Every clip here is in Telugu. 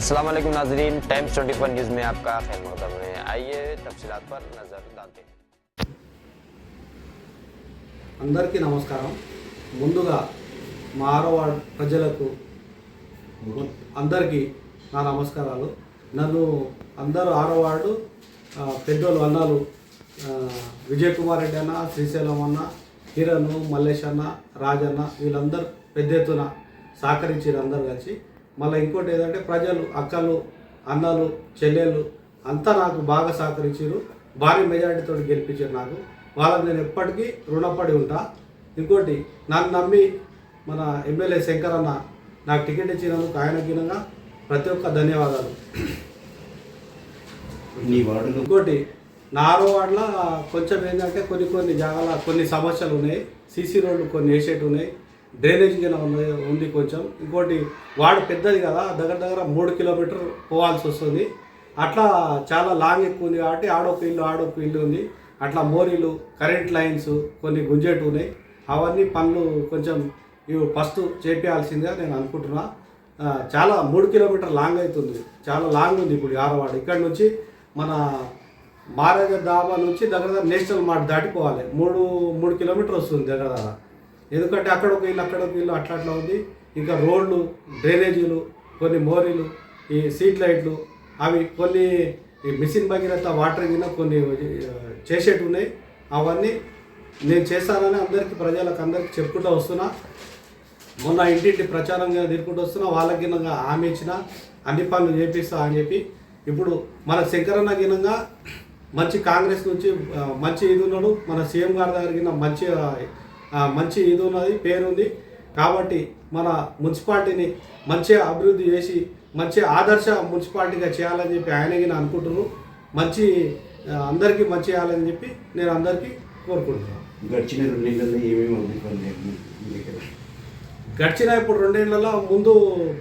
अस्सलाम वालेकुम नाजरीन टाइम्स 24 न्यूज़ में आपका खैर मकदम है आइए तफसीलात पर नज़र डालते हैं అందరికీ నమస్కారం ముందుగా మా ఆరవాడ ప్రజలకు అందరికీ నా నమస్కారాలు నన్ను అందరూ ఆరవాడు పెద్దోళ్ళు అన్నాలు ఆ, విజయ్ కుమార్ రెడ్డి అన్న శ్రీశైలం అన్న కిరణ్ మల్లేష్ అన్న రాజన్న వీళ్ళందరూ పెద్ద ఎత్తున సహకరించారు అందరు కలిసి మళ్ళీ ఇంకోటి ఏంటంటే ప్రజలు అక్కలు అన్నలు చెల్లెళ్ళు అంతా నాకు బాగా సహకరించారు భారీ మెజారిటీతో గెలిపించారు నాకు. వాళ్ళకి నేను ఎప్పటికీ రుణపడి ఉంటా. ఇంకోటి నన్ను నమ్మి మన ఎమ్మెల్యే శంకర్ అన్న నాకు టికెట్ ఇచ్చినందుకు ఆయనకినంగా ప్రతి ఒక్క ధన్యవాదాలు. ఇంకోటి నారో వాడల కొంచెం ఏంటంటే కొన్ని కొన్ని జాగాల కొన్ని సమస్యలు ఉన్నాయి. సీసీ రోడ్లు కొన్ని వేసేటి ఉన్నాయి డ్రైనేజ్ కింద ఉన్నాయి ఉంది కొంచెం. ఇంకోటి వాడు పెద్దది కదా దగ్గర దగ్గర మూడు కిలోమీటర్ పోవాల్సి వస్తుంది. అట్లా చాలా లాంగ్ ఎక్కువ ఉంది కాబట్టి ఆడొక ఇల్లు ఆడొక ఇల్లు ఉంది. అట్లా మోరీలు కరెంట్ లైన్స్ కొన్ని గుంజేటు ఉన్నాయి. అవన్నీ పనులు కొంచెం ఇవి ఫస్ట్ చేపించాల్సిందిగా నేను అనుకుంటున్నా. చాలా మూడు కిలోమీటర్ లాంగ్ అవుతుంది. చాలా లాంగ్ ఉంది ఇప్పుడు ఆరవాడ. ఇక్కడ నుంచి మన మారేజ డాబా నుంచి దగ్గర దగ్గర నేషనల్ మార్ట్ దాటిపోవాలి. మూడు మూడు కిలోమీటర్ వస్తుంది దగ్గర దగ్గర. ఎందుకంటే అక్కడ ఒక ఇల్లు అక్కడ ఒక ఇల్లు అట్లా అట్లా ఉంది. ఇంకా రోడ్లు డ్రైనేజీలు కొన్ని మోరీలు ఈ సీట్ లైట్లు అవి కొన్ని ఈ మిషన్ భగీరథ వాటర్ కింద కొన్ని ఆ, చేసేటివి ఉన్నాయి. అవన్నీ నేను చేస్తానని అందరికీ ప్రజలకు అందరికీ చెప్పుకుంటూ వస్తున్నా. మొన్న ఇంటింటి ప్రచారంగా తిరుగుకుంటూ వస్తున్నా. వాళ్ళకి గినంగా హామీ ఇచ్చిన అన్ని పనులు చేపిస్తా అని చెప్పి ఇప్పుడు మన శంకరన్న గినంగా మంచి కాంగ్రెస్ నుంచి మంచి ఇది ఉన్నాడు. మన సీఎం గారి దగ్గర మంచి మంచి ఇది ఉన్నది పేరు ఉంది. కాబట్టి మన మున్సిపాలిటీని మంచిగా అభివృద్ధి చేసి మంచి ఆదర్శ మున్సిపాలిటీగా చేయాలని చెప్పి ఆయన గిన అనుకుంటున్నారు మంచి అందరికీ మంచి చేయాలని చెప్పి నేను అందరికీ కోరుకుంటున్నాను గడిచిన రెండు నెలల్లో ఏమేమి దగ్గర? గడిచిన ఇప్పుడు రెండేళ్ళలో ముందు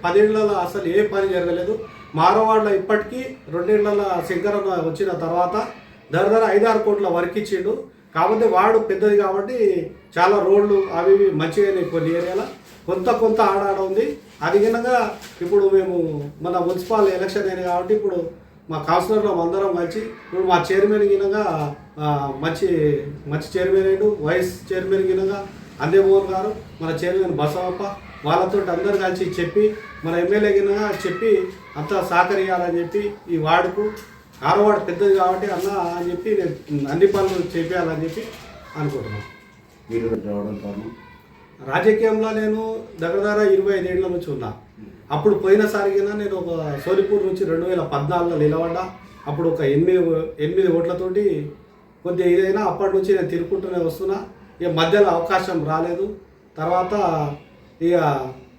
పదేళ్ళలో అసలు ఏ పని జరగలేదు. మారవాడలో ఇప్పటికీ రెండేళ్ళలో శంకరన్న వచ్చిన తర్వాత ధర ధర ఐదారు కోట్ల వర్క్ ఇచ్చిండు. కాకపోతే వాడు పెద్దది కాబట్టి చాలా రోడ్లు అవి ఇవి మంచిగానే కొన్ని ఏరియాలో. కొంత కొంత ఆడాడ ఉంది. అది కిందగా ఇప్పుడు మేము మన మున్సిపల్ ఎలక్షన్ అయినాయి కాబట్టి ఇప్పుడు మా కౌన్సిలర్లో అందరం కలిసి ఇప్పుడు మా చైర్మన్ గినగా మంచి మంచి చైర్మన్ అయ్యాడు వైస్ చైర్మన్ గినగా అందేమోహన్ గారు మన చైర్మన్ బసవప్ప వాళ్ళతో అందరు కలిసి చెప్పి మన ఎమ్మెల్యే గినగా చెప్పి అంతా సహకరియాలని చెప్పి ఈ వార్డుకు ఆరో వార్డు పెద్దది కాబట్టి అన్న అని చెప్పి నేను అన్ని పనులు చేపించాలని చెప్పి అనుకుంటున్నాను. మీరు రావడం కారణం? రాజకీయంలో నేను దగ్గర దగ్గర ఇరవై ఐదేళ్ళ నుంచి ఉన్నా. అప్పుడు పోయినసారిగా నేను ఒక సోలిపూర్ నుంచి రెండు వేల పద్నాలుగులో నిలబడ్డా. అప్పుడు ఒక ఎనిమిది ఎనిమిది ఓట్లతోటి కొద్దిగా ఇదైనా అప్పటి నుంచి నేను తిరుగుకుంటూనే వస్తున్నా. ఇక మధ్యలో అవకాశం రాలేదు. తర్వాత ఇక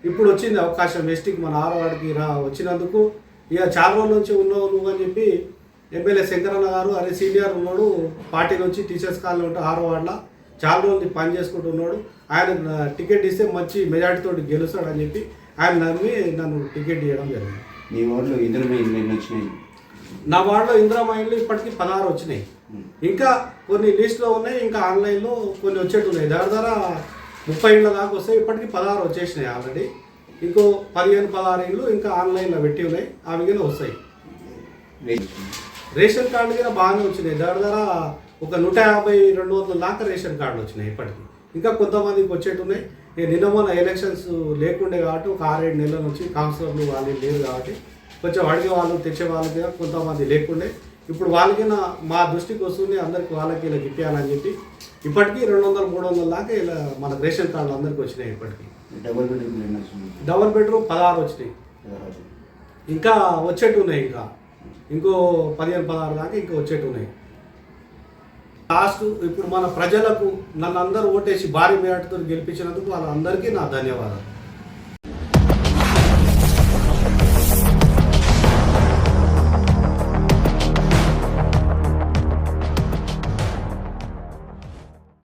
ఇప్పుడు వచ్చింది అవకాశం ఎస్టీకి మన ఆరవాడికి రా వచ్చినందుకు ఇక చాలా రోజుల నుంచి ఉన్నావు నువ్వు అని చెప్పి ఎమ్మెల్యే శంకరన్న గారు అరే సీనియర్ ఉన్నాడు పార్టీ నుంచి టీచర్స్ కాలనీ ఉంటే ఆరవాడలో చాలా రోజులు పని చేసుకుంటున్నాడు ఆయన టికెట్ ఇస్తే మంచి మెజార్టీతో గెలుస్తాడని చెప్పి ఆయన నమ్మి నన్ను టికెట్ ఇవ్వడం జరిగింది. నీ వార్డులో ఇంద్రమే ఎన్ని వచ్చినాయి? నా వార్డులో ఇందిరా మైండ్లు ఇప్పటికీ పదహారు వచ్చినాయి. ఇంకా కొన్ని లిస్ట్లో ఉన్నాయి ఇంకా ఆన్లైన్లో కొన్ని వచ్చేట్టు ఉన్నాయి. దగ్గర దగ్గర ముప్పై ఇళ్ళ దాకా వస్తాయి. ఇప్పటికీ పదహారు వచ్చేసినాయి ఆల్రెడీ. ఇంకో పదిహేను పదహారు ఇళ్ళు ఇంకా ఆన్లైన్లో పెట్టి ఉన్నాయి. అవి కూడా వస్తాయి. రేషన్ కార్డు కూడా బాగానే వచ్చినాయి. దగ్గర దగ్గర ఒక నూట యాభై రెండు వందల దాకా రేషన్ కార్డులు వచ్చినాయి ఇప్పటికి. ఇంకా కొంతమందికి వచ్చేట్టు ఉన్నాయి ఇక నిన్న మొన్న ఎలక్షన్స్ లేకుండే కాబట్టి ఒక ఆరేడు నెలల నుంచి కౌన్సిలర్లు వాళ్ళు లేరు కాబట్టి కొంచెం అడిగే వాళ్ళు తెచ్చే వాళ్ళకి కొంతమంది లేకుండే. ఇప్పుడు వాళ్ళకి మా దృష్టికి వస్తుంది అందరికి వాళ్ళకి ఇలా ఇప్పించాలని చెప్పి. ఇప్పటికీ రెండు వందల మూడు వందల దాకా ఇలా మన రేషన్ కార్డులు అందరికి వచ్చినాయి ఇప్పటికి. డబుల్ బెడ్రూమ్ డబల్ బెడ్రూమ్ పదహారు వచ్చినాయి. ఇంకా వచ్చేట్టు ఉన్నాయి ఇంకా. ఇంకో పదిహేను పదహారు దాకా ఇంకా వచ్చేట్టు ఉన్నాయి. లాస్ట్ ఇప్పుడు మన ప్రజలకు నన్ను అందరూ ఓటేసి భారీ మేరటితో గెలిపించినందుకు వాళ్ళందరికీ నా ధన్యవాదాలు.